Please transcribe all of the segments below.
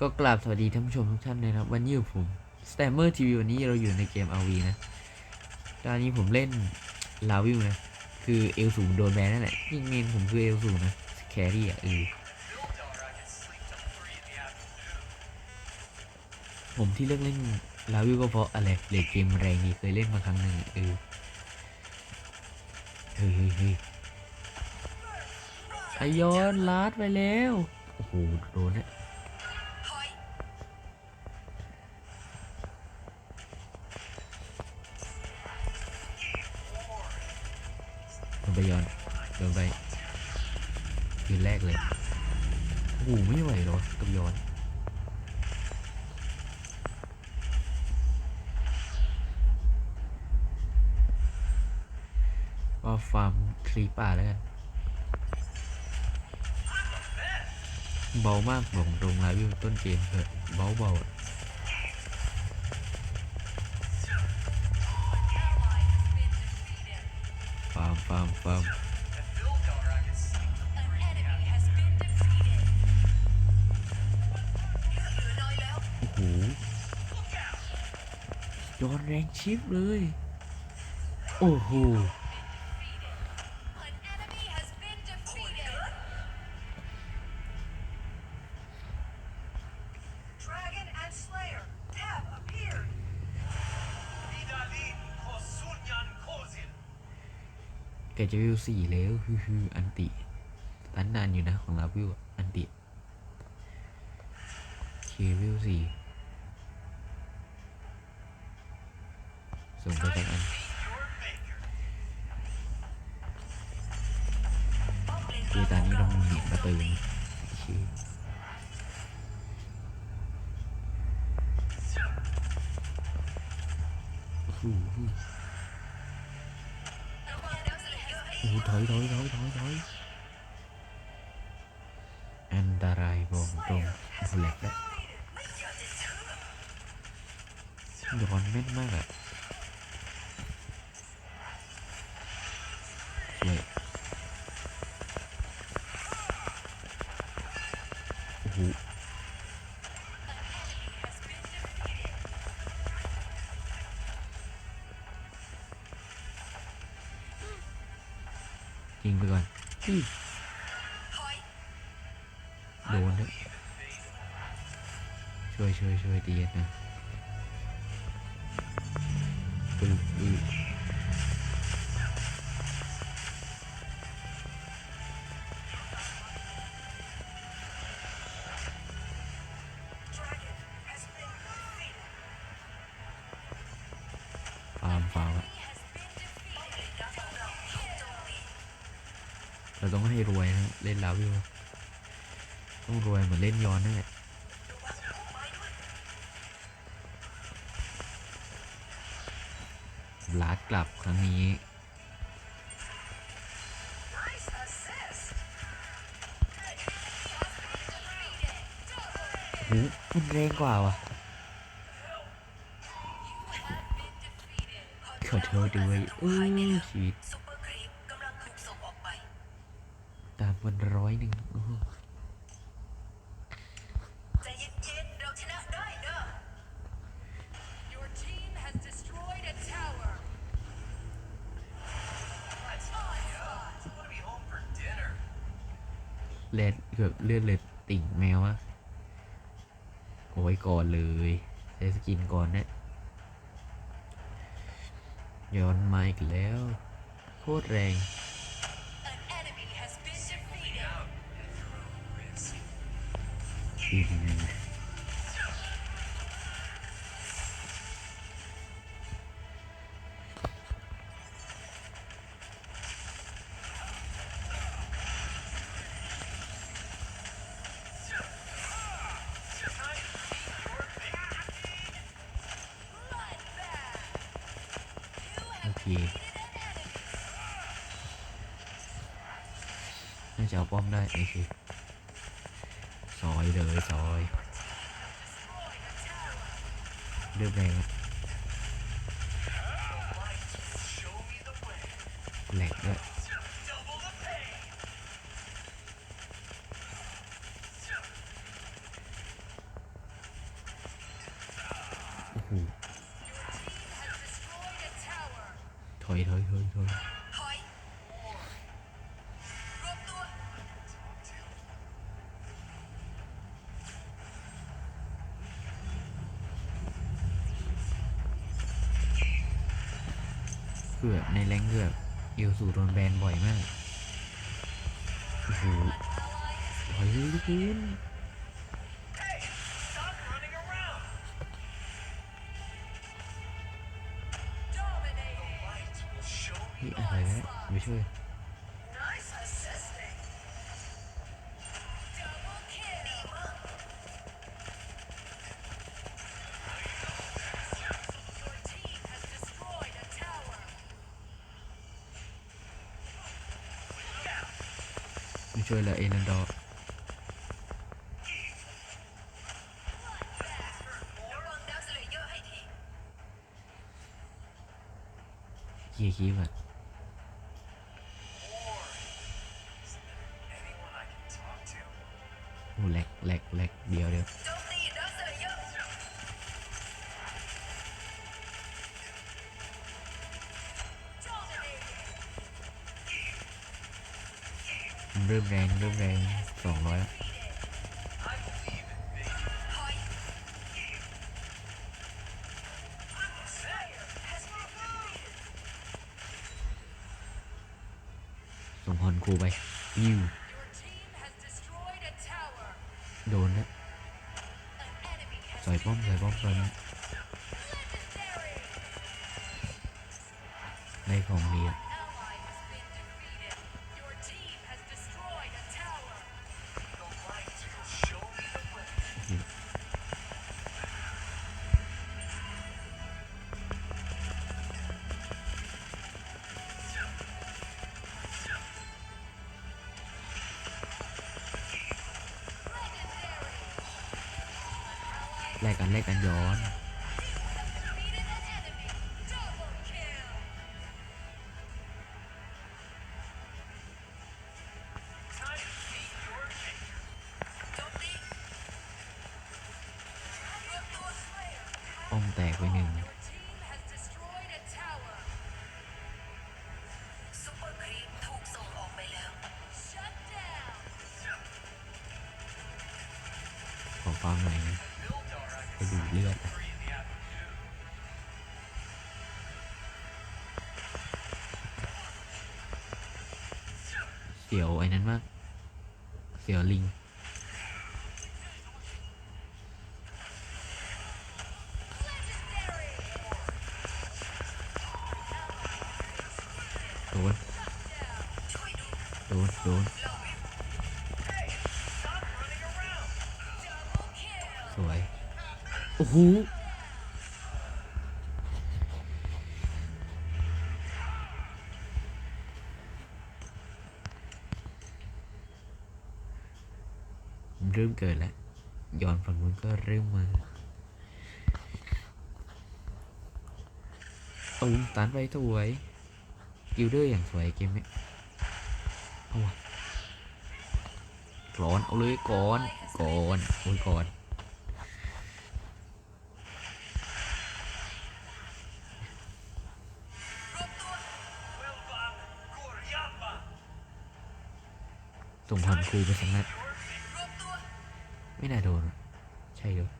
ก็กราบสวัสดีท่านผู้ชมทุกท่านเลยนะครับ วันนี้อยู่ผม s t a m m e r TV วันนี้เราอยู่ในเกม RV นะ ตอนนี้ผมเล่นลาวิวนะ คือเอลสูงโดนแบนนั่นแหละยิงเมนผมคือเอลสูงนะแครี่อะเออผมที่เลือกเล่นลาวิวก็เพราะอะไรเลดเกมแรงดีเคยเล่นมาครั้งหนึ่งเออเฮ้ยเฮ้ยเฮ้ยไอยอนลาดไปแล้ว โอ้โหโดนเนี่ย ก็ฟาร์มคลีป่าแล้วกันเบามากบอกตรงลาวิวต้นเกมเถอะเบาเบาฟาร์มฟาร์มฟาร์มโอ้โหย้อนแรงชิปเลย โอ้โห จะวิวสี่แล้วฮือฮืออันติตันนานอยู่นะของลาวิวอันติเควิวสี่ส่งไปสักอัน โอ้โหถอยถอยถอยถอยถ ยิงไปก่อนอื้อโดนด้วยช่วยช่วยช่วยตีนะปึ๊บปึ๊บฟาร์มฟาร์ม เราต้องให้รวยนะเล่นลาวิวต้องรวยเหมือนเล่นย้อนนั่นแหละลาดกลับครั้งนี้หูมันแรงกว่าว่ะขอโทษด้วยอื้อชีวิต เลือดเกือบเลือดเลยติ่งแมวอะโอ้ยก่อนเลยใช้สกินก่อนนะย้อนมาอีกแล้ว โคตรแรง An enemy has been defeated. อืม โอเคน่าจะเอาป้อมได้โอเคซอยเลยซอยเลือกแรงแหลกด้วย เกือบในแรงเกือบเอลสูโดนแบนบ่อยมากโอ้โหถอยลูกพื้นอะไรนะไปช่วย ไม่ช่วยละเอนัน เริ่มแรงเริ่มแรงสองร้อยส่งฮอนคูไปยิวโดนนะใส่ป้อมใส่ป้อมใส่ในของนี้ แลกกันแลกกันย้อนอมแตกไปหนึ่งขอฟังหน่อย ไปดูเลือดเสียวไอ้นั้นมาก เสียวลิง legendary โดน ช่วยดู โดน โดน Hey, stop running around. double kill สวย โอ้โหเริ่มเกิดแล้วย้อนฝั่งนู้นก็เริ่มมาตูมตันไปสวยกิลเดอร์อย่างสวยเกมนี้เอาวะก่อน เอาเลยก่อน ก่อน โอ้ยก่อน ส่งฮอนคูไปสักนัดไม่น่าโดน ใช่หรือ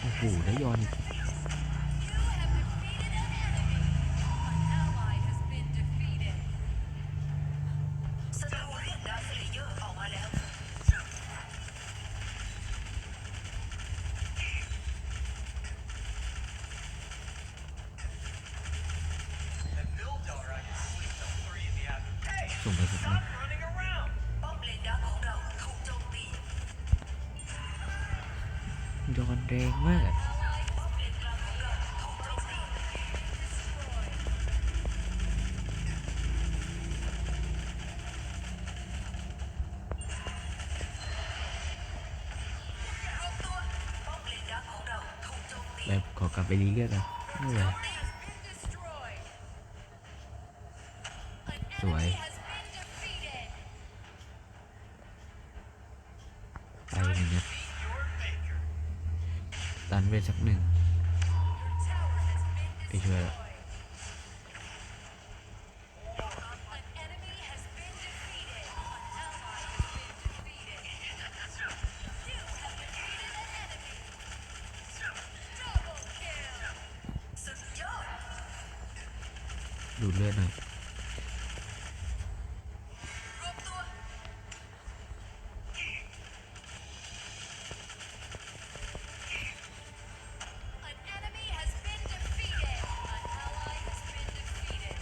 โอ้โหได้ย้อนอีก เลนดักของเราถูกโจมตีแบบขอกลับไปรีเลือดนะไม่เป็นไร has ดูดเลือดหน่อยรวมตัว An enemy has been defeated. An ally has been defeated.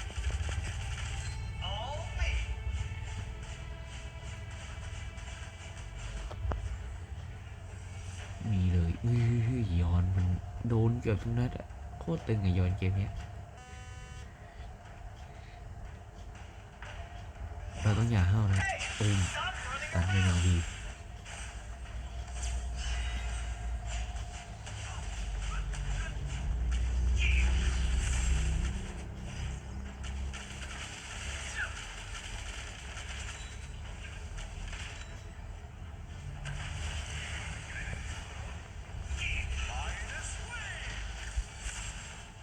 All me. มีเลย อุ้ยอุ้อนมันโดนเกือบทุกนัดอะโคตรตึงอะยอนเกมเนี้ย เราต้ อย่าห้าวนะตูมตันเป็นอย่างดี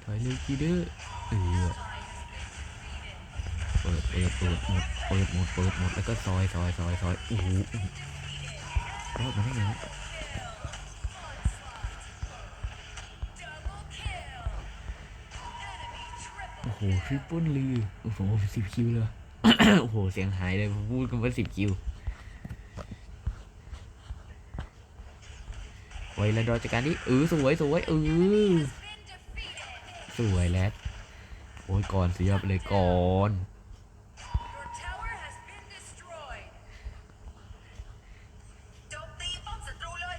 ถอยเร็วกีเดอเออ ปิดเปิดหมดเปิดหมดเปิดหมดแล้วก็ซอยซอยซอยซอยโอ้โหรอดมาได้ไงโอ้โหทริปเปิลลือโอ้โหสิบคิวเลยโอ้โห เสียงหายเลยผมพูดกันว่าสิบคิว ไวแล้วดอจัดการดิเออสวยสวยเออสวยแล้วโอ้ยก่อนเสียบเลยก่อน Your tower has been destroyed. โจมตีป้อมศัตรูเลย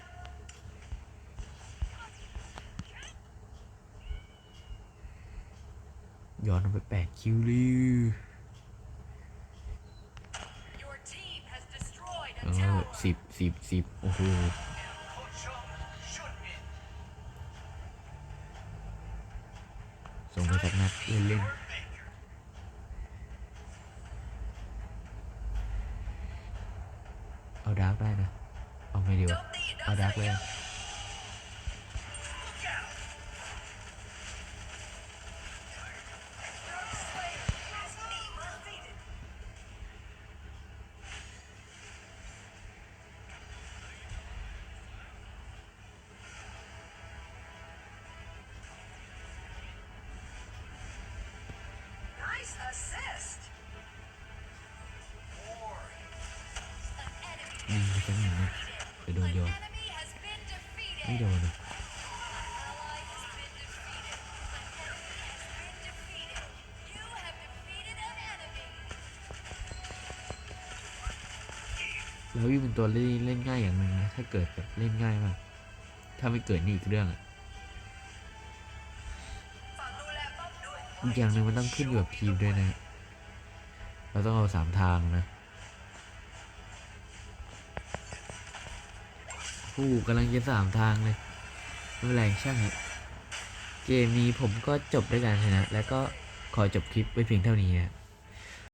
ย้อนไปแปดคิวลย Your team has destroyed เออสิบสิบสิบโอ้โหส่งไปสักนัดเล่นเล่นเอาดาร์กได้นะ เอาไงดีวะเอาดาร์กเลย ยิงไปสักหนึ่งนัดไปโดน An ย้อน enemy has been defeated. ไม่โดนอะ An ally has been defeated. An enemy has been defeated. You have defeated an enemy. แล้ววิวเป็นตัวเล่นเล่นง่ายอย่างหนึ่งนะถ้าเกิดแบบเล่นง่ายมากถ้าไม่เกิดนี่อีกเรื่องอะ อีกอย่างหนึ่งมันต้องขึ้นอยู่กับทีมด้วยนะ เราต้องเอาสามทางนะผู้กำลังจะสามทางเลยไม่แรงช่างครับเกมนี้ผมก็จบด้วยการชนะ แล้วก็ขอจบคลิปไว้เพียงเท่านี้นะ